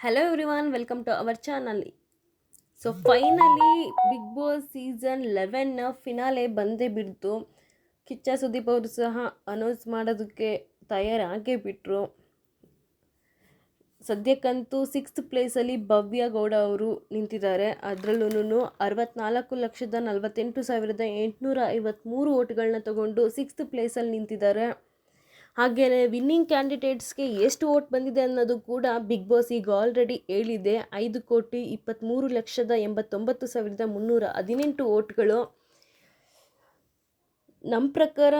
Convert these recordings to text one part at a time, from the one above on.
Hello everyone welcome to our channel so finally big boss season ಲೆವೆನ್ನ finale ಬಂದೇ ಬಿಡ್ತು. ಕಿಚ್ಚ ಸುದೀಪ್ ಅವರು ಸಹ ಅನೌನ್ಸ್ ಮಾಡೋದಕ್ಕೆ ತಯಾರಾಗೇ ಬಿಟ್ಟರು ಸದ್ಯಕ್ಕಂತೂ ಸಿಕ್ಸ್ತ್ ಪ್ಲೇಸಲ್ಲಿ ಭವ್ಯ ಗೌಡ ಅವರು ನಿಂತಿದ್ದಾರೆ. ಅದರಲ್ಲೂ ಅರವತ್ನಾಲ್ಕು ಲಕ್ಷದ ನಲವತ್ತೆಂಟು ಸಾವಿರದ ಎಂಟುನೂರ ಐವತ್ತ್ಮೂರು ಓಟ್ಗಳನ್ನ ತಗೊಂಡು ಸಿಕ್ಸ್ತ್ ಪ್ಲೇಸಲ್ಲಿ ನಿಂತಿದ್ದಾರೆ. ಹಾಗೆಯೇ ವಿನ್ನಿಂಗ್ ಕ್ಯಾಂಡಿಡೇಟ್ಸ್ಗೆ ಎಷ್ಟು ಓಟ್ ಬಂದಿದೆ ಅನ್ನೋದು ಕೂಡ ಬಿಗ್ ಬಾಸ್ ಈಗ ಆಲ್ರೆಡಿ ಹೇಳಿದೆ. ಐದು ಕೋಟಿ ಇಪ್ಪತ್ತ್ಮೂರು ಲಕ್ಷದ ಎಂಬತ್ತೊಂಬತ್ತು ಸಾವಿರದ ಮುನ್ನೂರ ಹದಿನೆಂಟು ಓಟ್ಗಳು ನಮ್ಮ ಪ್ರಕಾರ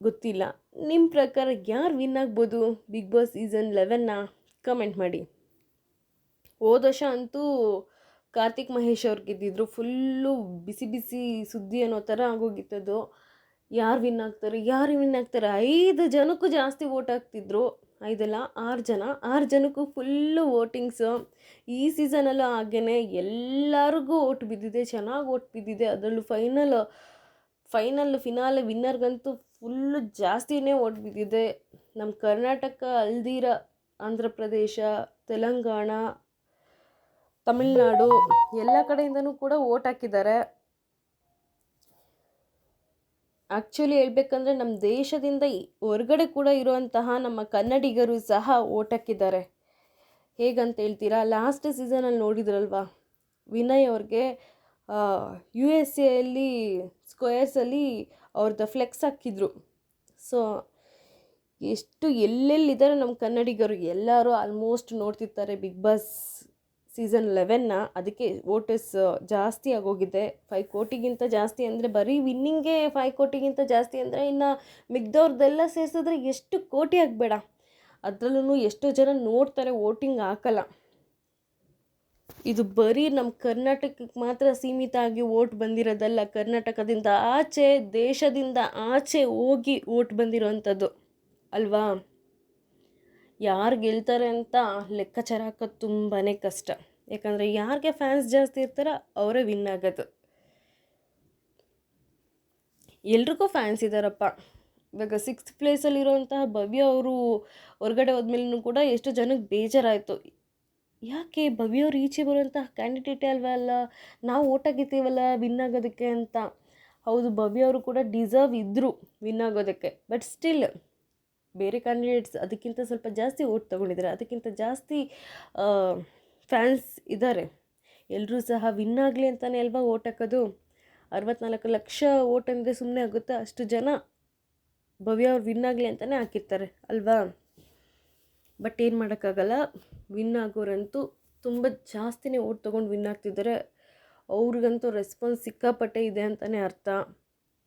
ಗೊತ್ತಿಲ್ಲ. ನಿಮ್ಮ ಪ್ರಕಾರ ಯಾರು ವಿನ್ ಆಗ್ಬೋದು? ಬಿಗ್ ಬಾಸ್ ಸೀಸನ್ ಲೆವೆನ್ನ ಕಮೆಂಟ್ ಮಾಡಿ. ಹೋದ ವರ್ಷ ಅಂತೂ ಕಾರ್ತಿಕ್ ಮಹೇಶ್ ಅವ್ರು ಗೆದ್ದಿದ್ರು. ಫುಲ್ಲು ಬಿಸಿ ಬಿಸಿ ಸುದ್ದಿ ಅನ್ನೋ ಥರ ಆಗೋಗಿತ್ತದು. ಯಾರು ವಿನ್ ಆಗ್ತಾರೆ, ಯಾರು ವಿನ್ ಆಗ್ತಾರೆ? ಐದು ಜನಕ್ಕೂ ಜಾಸ್ತಿ ವೋಟ್ ಹಾಕ್ತಿದ್ರು. ಐದಲ್ಲ, ಆರು ಜನ. ಆರು ಜನಕ್ಕೂ ಫುಲ್ಲು ವೋಟಿಂಗ್ಸು ಈ ಸೀಸನಲ್ಲೂ ಹಾಗೇ ಎಲ್ಲರಿಗೂ ಓಟ್ ಬಿದ್ದಿದೆ, ಚೆನ್ನಾಗಿ ಓಟ್ ಬಿದ್ದಿದೆ. ಅದರಲ್ಲೂ ಫೈನಲ್ ಫೈನಲ್ ಫಿನಾಲ್ ವಿನ್ನರ್ಗಂತೂ ಫುಲ್ಲು ಜಾಸ್ತಿನೇ ಓಟ್ ಬಿದ್ದಿದೆ. ನಮ್ಮ ಕರ್ನಾಟಕ ಅಲ್ದಿರ ಆಂಧ್ರ ಪ್ರದೇಶ, ತೆಲಂಗಾಣ, ತಮಿಳ್ನಾಡು, ಎಲ್ಲ ಕಡೆಯಿಂದನೂ ಕೂಡ ಓಟ್ ಹಾಕಿದ್ದಾರೆ. ಆ್ಯಕ್ಚುಲಿ ಹೇಳ್ಬೇಕಂದ್ರೆ ನಮ್ಮ ದೇಶದಿಂದ ಹೊರಗಡೆ ಕೂಡ ಇರುವಂತಹ ನಮ್ಮ ಕನ್ನಡಿಗರು ಸಹ ಓಟಕ್ಕಿದ್ದಾರೆ. ಹೇಗಂತ ಹೇಳ್ತೀರಾ? ಲಾಸ್ಟ್ ಸೀಸನಲ್ಲಿ ನೋಡಿದ್ರಲ್ವಾ? ವಿನಯ್ ಅವ್ರಿಗೆ ಯು ಎಸ್ ಎಲ್ಲಿ ಸ್ಕ್ವೇರ್ಸಲ್ಲಿ ಅವ್ರದ್ದು ಫ್ಲೆಕ್ಸ್ ಹಾಕಿದ್ರು. ಸೊ ಎಷ್ಟು ಎಲ್ಲೆಲ್ಲಿದ್ದಾರೆ ನಮ್ಮ ಕನ್ನಡಿಗರು? ಎಲ್ಲರೂ ಆಲ್ಮೋಸ್ಟ್ ನೋಡ್ತಿರ್ತಾರೆ ಬಿಗ್ ಬಾಸ್ ಸೀಸನ್ ಲೆವೆನ್ನ ಅದಕ್ಕೆ ವೋಟರ್ಸ್ ಜಾಸ್ತಿ ಆಗೋಗಿದೆ. ಫೈವ್ ಕೋಟಿಗಿಂತ ಜಾಸ್ತಿ ಅಂದರೆ ಬರೀ ವಿನ್ನಿಂಗೇ ಫೈವ್ ಕೋಟಿಗಿಂತ ಜಾಸ್ತಿ ಅಂದರೆ ಇನ್ನು ಮಿಗ್ದವ್ರದ್ದೆಲ್ಲ ಸೇರಿಸಿದ್ರೆ ಎಷ್ಟು ಕೋಟಿ ಆಗಬೇಡ. ಅದರಲ್ಲೂ ಎಷ್ಟೋ ಜನ ನೋಡ್ತಾರೆ ವೋಟಿಂಗ್ ಹಾಕಲ್ಲ. ಇದು ಬರೀ ನಮ್ಮ ಕರ್ನಾಟಕಕ್ಕೆ ಮಾತ್ರ ಸೀಮಿತ ಆಗಿ ಓಟ್ ಬಂದಿರೋದಲ್ಲ, ಕರ್ನಾಟಕದಿಂದ ಆಚೆ, ದೇಶದಿಂದ ಆಚೆ ಹೋಗಿ ಓಟ್ ಬಂದಿರೋವಂಥದ್ದು ಅಲ್ವಾ? ಯಾರು ಗೆಲ್ತಾರೆ ಅಂತ ಲೆಕ್ಕಾಚಾರ ಹಾಕೋದು ತುಂಬಾ ಕಷ್ಟ. ಯಾಕಂದರೆ ಯಾರಿಗೆ ಫ್ಯಾನ್ಸ್ ಜಾಸ್ತಿ ಇರ್ತಾರೋ ಅವರೇ ವಿನ್ ಆಗೋದು. ಎಲ್ರಿಗೂ ಫ್ಯಾನ್ಸ್ ಇದ್ದಾರಪ್ಪ ಇವಾಗ ಸಿಕ್ಸ್ತ್ ಪ್ಲೇಸಲ್ಲಿರುವಂತಹ ಭವ್ಯ ಅವರು ಹೊರಗಡೆ ಹೋದ್ಮೇಲೂ ಕೂಡ ಎಷ್ಟು ಜನಕ್ಕೆ ಬೇಜಾರಾಯಿತು. ಯಾಕೆ ಭವ್ಯ ಅವ್ರು ಈಚೆ ಬರುವಂತಹ ಕ್ಯಾಂಡಿಡೇಟೇ ಅಲ್ವಾ ಅಲ್ಲ? ನಾವು ಓಟ್ ಆಗಿದ್ದೀವಲ್ಲ ವಿನ್ ಆಗೋದಕ್ಕೆ ಅಂತ. ಹೌದು, ಭವ್ಯ ಅವರು ಕೂಡ ಡಿಸರ್ವ್ ಇದ್ದರು ವಿನ್ ಆಗೋದಕ್ಕೆ. ಬಟ್ ಸ್ಟಿಲ್ ಬೇರೆ ಕ್ಯಾಂಡಿಡೇಟ್ಸ್ ಅದಕ್ಕಿಂತ ಸ್ವಲ್ಪ ಜಾಸ್ತಿ ಓಟ್ ತೊಗೊಂಡಿದ್ದಾರೆ. ಅದಕ್ಕಿಂತ ಜಾಸ್ತಿ ಫ್ಯಾನ್ಸ್ ಇದ್ದಾರೆ ಎಲ್ಲರೂ ಸಹ ವಿನ್ ಆಗಲಿ ಅಂತಲೇ ಅಲ್ವಾ ಓಟ್ ಹಾಕೋದು? ಅರವತ್ನಾಲ್ಕು ಲಕ್ಷ ಓಟ್ ಅಂದರೆ ಸುಮ್ಮನೆ ಆಗುತ್ತಾ? ಅಷ್ಟು ಜನ ಭವ್ಯ ಅವ್ರು ವಿನ್ ಆಗಲಿ ಅಂತಲೇ ಹಾಕಿರ್ತಾರೆ ಅಲ್ವಾ? ಬಟ್ ಏನು ಮಾಡೋಕ್ಕಾಗಲ್ಲ. ವಿನ್ ಆಗೋರಂತೂ ತುಂಬ ಜಾಸ್ತಿನೇ ಓಟ್ ತೊಗೊಂಡು ವಿನ್ ಆಗ್ತಿದ್ದಾರೆ. ಅವ್ರಿಗಂತೂ ರೆಸ್ಪಾನ್ಸ್ ಸಿಕ್ಕಾಪಟ್ಟೆ ಇದೆ ಅಂತಲೇ ಅರ್ಥ.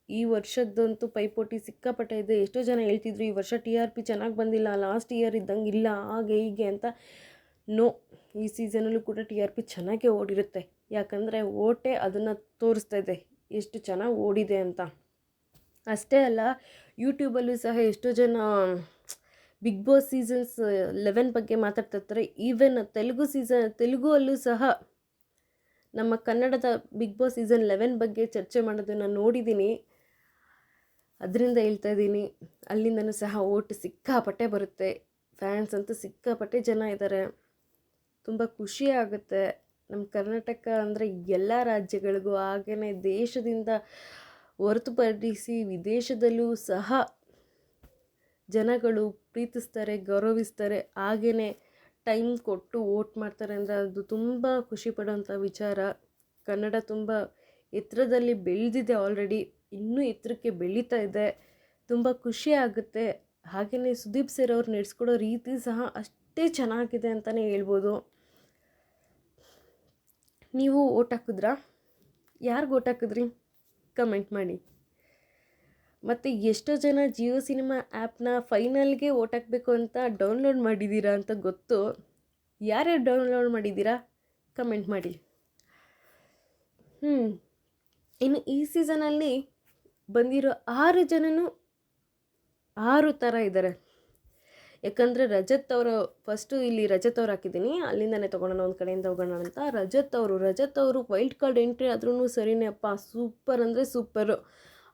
ಈ ವರ್ಷದ್ದಂತೂ ಪೈಪೋಟಿ ಸಿಕ್ಕಾಪಟ್ಟೆ ಇದೆ. ಎಷ್ಟೋ ಜನ ಹೇಳ್ತಿದ್ರು, ಈ ವರ್ಷ ಟಿ ಆರ್ ಪಿ ಚೆನ್ನಾಗಿ ಬಂದಿಲ್ಲ, ಲಾಸ್ಟ್ ಇಯರ್ ಇದ್ದಂಗೆ ಇಲ್ಲ, ಹಾಗೆ ಹೀಗೆ ಅಂತ. ನೋ, ಈ ಸೀಸನಲ್ಲೂ ಕೂಡ ಟಿ ಆರ್ ಪಿ ಚೆನ್ನಾಗೇ ಓಡಿರುತ್ತೆ. ಯಾಕಂದರೆ ಓಟೆ ಅದನ್ನು ತೋರಿಸ್ತಾ ಇದೆ. ಎಷ್ಟು ಚೆನ್ನಾಗಿ ಓಡಿದೆ ಅಂತ. ಅಷ್ಟೇ ಅಲ್ಲ ಯೂಟ್ಯೂಬಲ್ಲೂ ಸಹ ಎಷ್ಟೋ ಜನ ಬಿಗ್ ಬಾಸ್ ಸೀಸನ್ಸ್ ಲೆವೆನ್ ಬಗ್ಗೆ ಮಾತಾಡ್ತಾ ಇರ್ತಾರೆ ಈವನ್ ತೆಲುಗು ಸೀಸನ್ ತೆಲುಗು ಅಲ್ಲೂ ಸಹ ನಮ್ಮ ಕನ್ನಡದ ಬಿಗ್ ಬಾಸ್ ಸೀಸನ್ ಲೆವೆನ್ ಬಗ್ಗೆ ಚರ್ಚೆ ಮಾಡೋದನ್ನು ನೋಡಿದ್ದೀನಿ ಅದರಿಂದ ಹೇಳ್ತಾ ಇದ್ದೀನಿ ಅಲ್ಲಿಂದನೂ ಸಹ ಓಟ್ ಸಿಕ್ಕಾಪಟ್ಟೆ ಬರುತ್ತೆ. ಫ್ಯಾನ್ಸ್ ಅಂತೂ ಸಿಕ್ಕಾಪಟ್ಟೆ ಜನ ಇದ್ದಾರೆ ತುಂಬ ಖುಷಿ ಆಗುತ್ತೆ. ನಮ್ಮ ಕರ್ನಾಟಕ ಅಂದರೆ ಎಲ್ಲ ರಾಜ್ಯಗಳಿಗೂ ಹಾಗೆಯೇ ದೇಶದಿಂದ ಹೊರತುಪಡಿಸಿ ವಿದೇಶದಲ್ಲೂ ಸಹ ಜನಗಳು ಪ್ರೀತಿಸ್ತಾರೆ, ಗೌರವಿಸ್ತಾರೆ ಹಾಗೆಯೇ ಟೈಮ್ ಕೊಟ್ಟು ವೋಟ್ ಮಾಡ್ತಾರೆ ಅಂದರೆ ಅದು ತುಂಬ ಖುಷಿ ಪಡೋಂಥ ವಿಚಾರ. ಕನ್ನಡ ತುಂಬ ಎತ್ತರದಲ್ಲಿ ಬೆಳೆದಿದೆ ಆಲ್ರೆಡಿ ಇನ್ನೂ ಎತ್ತರಕ್ಕೆ ಬೆಳೀತಾ ಇದೆ. ತುಂಬ ಖುಷಿ ಆಗುತ್ತೆ. ಹಾಗೆಯೇ ಸುದೀಪ್ ಸರ್ ಅವ್ರು ನಡೆಸ್ಕೊಡೋ ರೀತಿ ಸಹ ಅಷ್ಟೇ ಚೆನ್ನಾಗಿದೆ ಅಂತಲೇ ಹೇಳ್ಬೋದು. ನೀವು ಓಟ್ ಹಾಕಿದ್ರಾ? ಯಾರಿಗೆ ಓಟ್ ಹಾಕಿದ್ರಿ? ಕಮೆಂಟ್ ಮಾಡಿ. ಮತ್ತು ಎಷ್ಟೋ ಜನ ಜಿಯೋ ಸಿನಿಮಾ ಆ್ಯಪ್ನ ಫೈನಲ್ಗೆ ಓಟ್ ಹಾಕಬೇಕು ಅಂತ ಡೌನ್ಲೋಡ್ ಮಾಡಿದ್ದೀರಾ ಅಂತ ಗೊತ್ತು. ಯಾರ್ಯಾರು ಡೌನ್ಲೋಡ್ ಮಾಡಿದ್ದೀರಾ ಕಮೆಂಟ್ ಮಾಡಿ. ಹ್ಞೂ ಇನ್ನು ಈ ಸೀಸನಲ್ಲಿ ಬಂದಿರೋ ಆರು ಜನನೂ ಆರು ಥರ ಇದ್ದಾರೆ. ಯಾಕಂದರೆ ರಜತ್ ಅವರು ಫಸ್ಟು ಇಲ್ಲಿ ರಜತ್ ಅವ್ರು ಹಾಕಿದ್ದೀನಿ, ಅಲ್ಲಿಂದನೇ ತೊಗೊಳೋಣ ಒಂದು ಕಡೆಯಿಂದ ಹೋಗೋಣ ಅಂತ. ರಜತ್ ಅವರು ರಜತ್ ಅವರು ವೈಲ್ಡ್ ಕಾರ್ಡ್ ಎಂಟ್ರಿ ಆದ್ರೂ ಸರಿನೇ ಅಪ್ಪ ಸೂಪರ್ ಅಂದರೆ ಸೂಪರು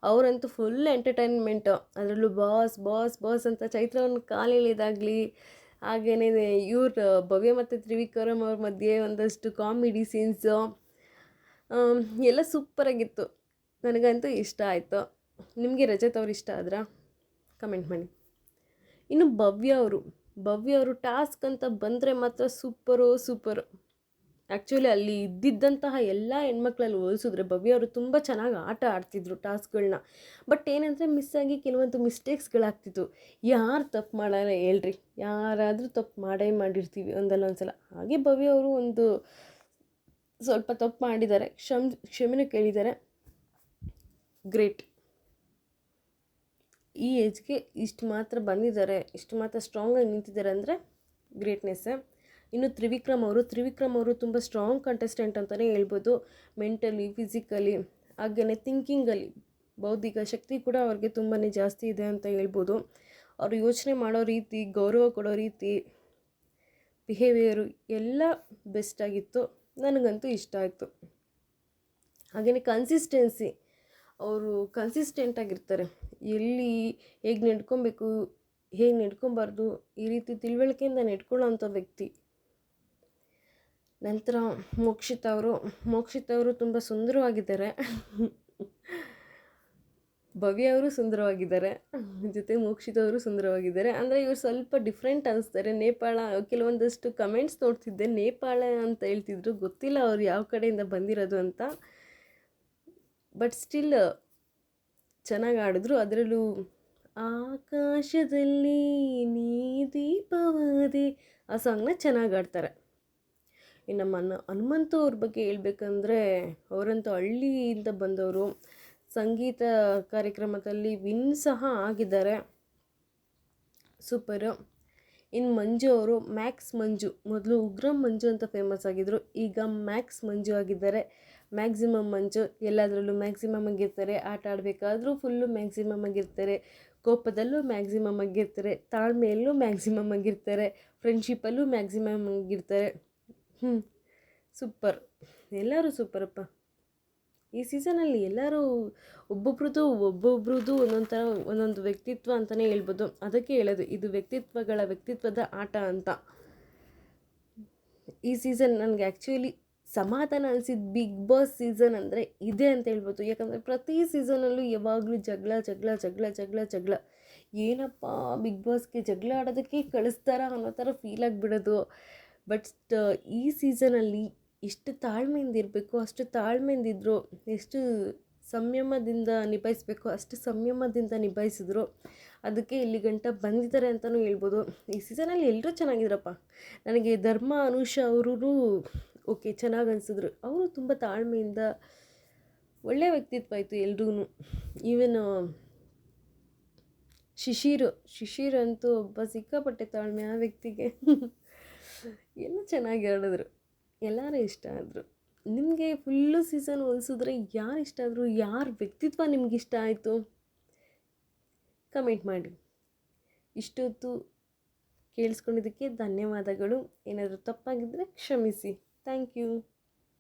ಅವರಂತೂ ಫುಲ್ ಎಂಟರ್ಟೈನ್ಮೆಂಟು ಅದರಲ್ಲೂ ಬಾಸ್ ಬಾಸ್ ಬಾಸ್ ಅಂತ ಚೈತ್ರವನ್ನು ಕಾಲಿಳಿದಾಗಲಿ ಹಾಗೇನೇ ಇವ್ರ, ಭವ್ಯ ಮತ್ತು ತ್ರಿವಿಕ್ರಮ್ ಅವ್ರ ಮಧ್ಯೆ ಒಂದಷ್ಟು ಕಾಮಿಡಿ ಸೀನ್ಸು ಎಲ್ಲ ಸೂಪರಾಗಿತ್ತು ನನಗಂತೂ ಇಷ್ಟ ಆಯಿತು. ನಿಮಗೆ ರಜತ್ ಅವ್ರು ಇಷ್ಟ ಆದ್ರಾ? ಕಮೆಂಟ್ ಮಾಡಿ. ಇನ್ನು ಭವ್ಯ ಅವರು ಭವ್ಯ ಅವರು ಟಾಸ್ಕ್ ಅಂತ ಬಂದರೆ ಮಾತ್ರ ಸೂಪರು ಸೂಪರು. ಆ್ಯಕ್ಚುಲಿ ಅಲ್ಲಿ ಇದ್ದಿದ್ದಂತಹ ಎಲ್ಲ ಹೆಣ್ಮಕ್ಳಲ್ಲಿ ಹೋಲಿಸಿದ್ರೆ ಭವ್ಯ ಅವರು ತುಂಬ ಚೆನ್ನಾಗಿ ಆಟ ಆಡ್ತಿದ್ರು ಟಾಸ್ಕ್ಗಳನ್ನ ಬಟ್ ಏನಂದರೆ ಮಿಸ್ ಆಗಿ ಕೆಲವೊಂದು ಮಿಸ್ಟೇಕ್ಸ್ಗಳಾಗ್ತಿತ್ತು. ಯಾರು ತಪ್ಪು ಮಾಡಲ್ಲ ಹೇಳ್ರಿ. ಯಾರಾದರೂ ತಪ್ಪು ಮಾಡೇ ಮಾಡಿರ್ತೀವಿ ಒಂದಲ್ಲ ಒಂದು ಸಲ ಹಾಗೆ ಭವ್ಯ ಅವರು ಒಂದು ಸ್ವಲ್ಪ ತಪ್ಪು ಮಾಡಿದ್ದಾರೆ. ಕ್ಷಮ್, ಕ್ಷಮೆನೂ ಕೇಳಿದ್ದಾರೆ. ಗ್ರೇಟ್. ಈ ಏಜ್ಗೆ ಇಷ್ಟು ಮಾತ್ರ ಬಂದಿದ್ದಾರೆ, ಇಷ್ಟು ಮಾತ್ರ ಸ್ಟ್ರಾಂಗಾಗಿ ನಿಂತಿದ್ದಾರೆ ಅಂದರೆ ಗ್ರೇಟ್ನೆಸ್ಸೇ ಇನ್ನು ತ್ರಿವಿಕ್ರಮ್ ಅವರು ತ್ರಿವಿಕ್ರಮ್ ಅವರು ತುಂಬ ಸ್ಟ್ರಾಂಗ್ ಕಂಟೆಸ್ಟೆಂಟ್ ಅಂತಲೇ ಹೇಳ್ಬೋದು. ಮೆಂಟಲಿ ಫಿಸಿಕಲಿ ಹಾಗೆಯೇ ಥಿಂಕಿಂಗಲ್ಲಿ ಬೌದ್ಧಿಕ ಶಕ್ತಿ ಕೂಡ ಅವ್ರಿಗೆ ತುಂಬಾ ಜಾಸ್ತಿ ಇದೆ ಅಂತ ಹೇಳ್ಬೋದು. ಅವರು ಯೋಚನೆ ಮಾಡೋ ರೀತಿ, ಗೌರವ ಕೊಡೋ ರೀತಿ ಬಿಹೇವಿಯರು ಎಲ್ಲ ಬೆಸ್ಟಾಗಿತ್ತು ನನಗಂತೂ ಇಷ್ಟ ಆಯಿತು. ಹಾಗೆಯೇ ಕನ್ಸಿಸ್ಟೆನ್ಸಿ ಅವರು ಕನ್ಸಿಸ್ಟೆಂಟಾಗಿರ್ತಾರೆ ಎಲ್ಲಿ ಹೇಗೆ ನಡ್ಕೊಬೇಕು, ಹೇಗೆ ನಡ್ಕೊಬಾರ್ದು, ಈ ರೀತಿ ತಿಳುವಳಿಕೆಯಿಂದ ನಡ್ಕೊಳ್ಳೋಂಥ ವ್ಯಕ್ತಿ. ನಂತರ ಮೋಕ್ಷಿತ್ ಅವರು. ಮೋಕ್ಷಿತ್ ಅವರು ತುಂಬ ಸುಂದರವಾಗಿದ್ದಾರೆ. ಭವ್ಯ ಅವರು ಸುಂದರವಾಗಿದ್ದಾರೆ. ಜೊತೆ ಮೋಕ್ಷಿತ ಅವರು ಸುಂದರವಾಗಿದ್ದಾರೆ. ಅಂದರೆ ಇವರು ಸ್ವಲ್ಪ ಡಿಫ್ರೆಂಟ್ ಅನಿಸ್ತಾರೆ. ನೇಪಾಳ, ಕೆಲವೊಂದಷ್ಟು ಕಮೆಂಟ್ಸ್ ನೋಡ್ತಿದ್ದೆ. ನೇಪಾಳ ಅಂತ ಹೇಳ್ತಿದ್ರು. ಗೊತ್ತಿಲ್ಲ ಅವ್ರು ಯಾವ ಕಡೆಯಿಂದ ಬಂದಿರೋದು ಅಂತ. ಬಟ್ ಸ್ಟಿಲ್ ಚೆನ್ನಾಗಿ ಆಡಿದ್ರು ಅದರಲ್ಲೂ ಆಕಾಶದಲ್ಲಿ ನೀ ದೀಪವಾದೆ ಆ ಸಾಂಗ್ನ ಚೆನ್ನಾಗಿ ಆಡ್ತಾರೆ ಇನ್ನು ನಮ್ಮ ಹನುಮಂತು ಅವ್ರ ಬಗ್ಗೆ ಹೇಳ್ಬೇಕಂದ್ರೆ, ಅವರಂತೂ ಹಳ್ಳಿಯಿಂದ ಬಂದವರು. ಸಂಗೀತ ಕಾರ್ಯಕ್ರಮದಲ್ಲಿ ವಿನ್ ಸಹ ಆಗಿದ್ದಾರೆ. ಸೂಪರು ಇನ್ನು ಮಂಜು ಅವರು ಮ್ಯಾಕ್ಸ್ ಮಂಜು. ಮೊದಲು ಉಗ್ರಂ ಮಂಜು ಅಂತ ಫೇಮಸ್ ಆಗಿದ್ದರು ಈಗ ಮ್ಯಾಕ್ಸ್ ಮಂಜು ಆಗಿದ್ದಾರೆ. ಮ್ಯಾಕ್ಸಿಮಮ್ ಮಂಜು ಎಲ್ಲದರಲ್ಲೂ ಮ್ಯಾಕ್ಸಿಮಮ್ ಆಗಿರ್ತಾರೆ. ಆಟ ಆಡಬೇಕಾದ್ರೂ ಫುಲ್ಲು ಮ್ಯಾಕ್ಸಿಮಮ್ ಆಗಿರ್ತಾರೆ. ಕೋಪದಲ್ಲೂ ಮ್ಯಾಕ್ಸಿಮಮ್ ಆಗಿರ್ತಾರೆ. ತಾಳ್ಮೆಯಲ್ಲೂ ಮ್ಯಾಕ್ಸಿಮಮ್ ಆಗಿರ್ತಾರೆ. ಫ್ರೆಂಡ್ಶಿಪ್ಪಲ್ಲೂ ಮ್ಯಾಕ್ಸಿಮಮ್ ಆಗಿರ್ತಾರೆ. ಹ್ಞೂ ಸೂಪರ್ ಎಲ್ಲರೂ ಸೂಪರಪ್ಪ ಈ ಸೀಸನಲ್ಲಿ ಎಲ್ಲರೂ ಒಬ್ಬೊಬ್ರದ್ದು ಒಬ್ಬೊಬ್ರದ್ದು ಒಂದೊಂದು ಥರ ಒಂದೊಂದು ವ್ಯಕ್ತಿತ್ವ ಅಂತಲೇ ಹೇಳ್ಬೋದು. ಅದಕ್ಕೆ ಹೇಳೋದು, ಇದು ವ್ಯಕ್ತಿತ್ವಗಳ ವ್ಯಕ್ತಿತ್ವದ ಆಟ ಅಂತ. ಈ ಸೀಸನ್ ನನಗೆ ಆ್ಯಕ್ಚುಲಿ ಸಮಾಧಾನ ಅನಿಸಿದ ಬಿಗ್ ಬಾಸ್ ಸೀಸನ್ ಅಂದರೆ ಇದೆ ಅಂತ ಹೇಳ್ಬೋದು. ಯಾಕಂದರೆ ಪ್ರತಿ ಸೀಸನಲ್ಲೂ ಯಾವಾಗಲೂ ಜಗಳ ಜಗಳ ಜಗಳ ಜಗಳ ಜಗಳ. ಏನಪ್ಪ ಬಿಗ್ ಬಾಸ್ಗೆ ಜಗಳ ಆಡೋದಕ್ಕೆ ಕಳಿಸ್ತಾರ ಅನ್ನೋ ಥರ ಫೀಲ್ ಆಗಿಬಿಡೋದು. ಬಟ್ ಈ ಸೀಸನಲ್ಲಿ ಎಷ್ಟು ತಾಳ್ಮೆಯಿಂದ ಇರಬೇಕು, ಅಷ್ಟು ತಾಳ್ಮೆಯಿಂದ ಇದ್ದರು ಎಷ್ಟು ಸಂಯಮದಿಂದ ನಿಭಾಯಿಸಬೇಕು, ಅಷ್ಟು ಸಂಯಮದಿಂದ ನಿಭಾಯಿಸಿದ್ರು, ಅದಕ್ಕೆ ಇಲ್ಲಿ ಗಂಟ ಬಂದಿದ್ದಾರೆ ಅಂತಲೂ ಹೇಳ್ಬೋದು. ಈ ಸೀಸನಲ್ಲಿ ಎಲ್ಲರೂ ಚೆನ್ನಾಗಿದ್ರಪ್ಪ. ನನಗೆ ಧರ್ಮ, ಅನುಷ ಅವರು ಓಕೆ, ಚೆನ್ನಾಗಿ ಅನಿಸಿದ್ರು. ಅವರು ತುಂಬ ತಾಳ್ಮೆಯಿಂದ ಒಳ್ಳೆಯ ವ್ಯಕ್ತಿತ್ವ ಆಯಿತು ಎಲ್ರಿಗೂ ಈವನ್ ಶಿಶಿರು, ಶಿಶಿರ್ ಅಂತೂ ಒಬ್ಬ ಸಿಕ್ಕಾಪಟ್ಟೆ ತಾಳ್ಮೆ ಆ ವ್ಯಕ್ತಿಗೆ. ಎಲ್ಲ ಚೆನ್ನಾಗಿ ಹೇಳಿದ್ರು. ಎಲ್ಲರೂ ಇಷ್ಟ ಆದರು. ನಿಮಗೆ ಫುಲ್ಲು ಸೀಸನ್ ಹೋಲಿಸಿದ್ರೆ ಯಾರು ಇಷ್ಟ ಆದರು, ಯಾರ ವ್ಯಕ್ತಿತ್ವ ನಿಮ್ಗೆ ಇಷ್ಟ ಆಯಿತು? ಕಮೆಂಟ್ ಮಾಡಿ. ಇಷ್ಟೊತ್ತು ಕೇಳಿಸ್ಕೊಂಡಿದ್ದಕ್ಕೆ ಧನ್ಯವಾದಗಳು. ಏನಾದರೂ ತಪ್ಪಾಗಿದ್ದರೆ ಕ್ಷಮಿಸಿ. Thank you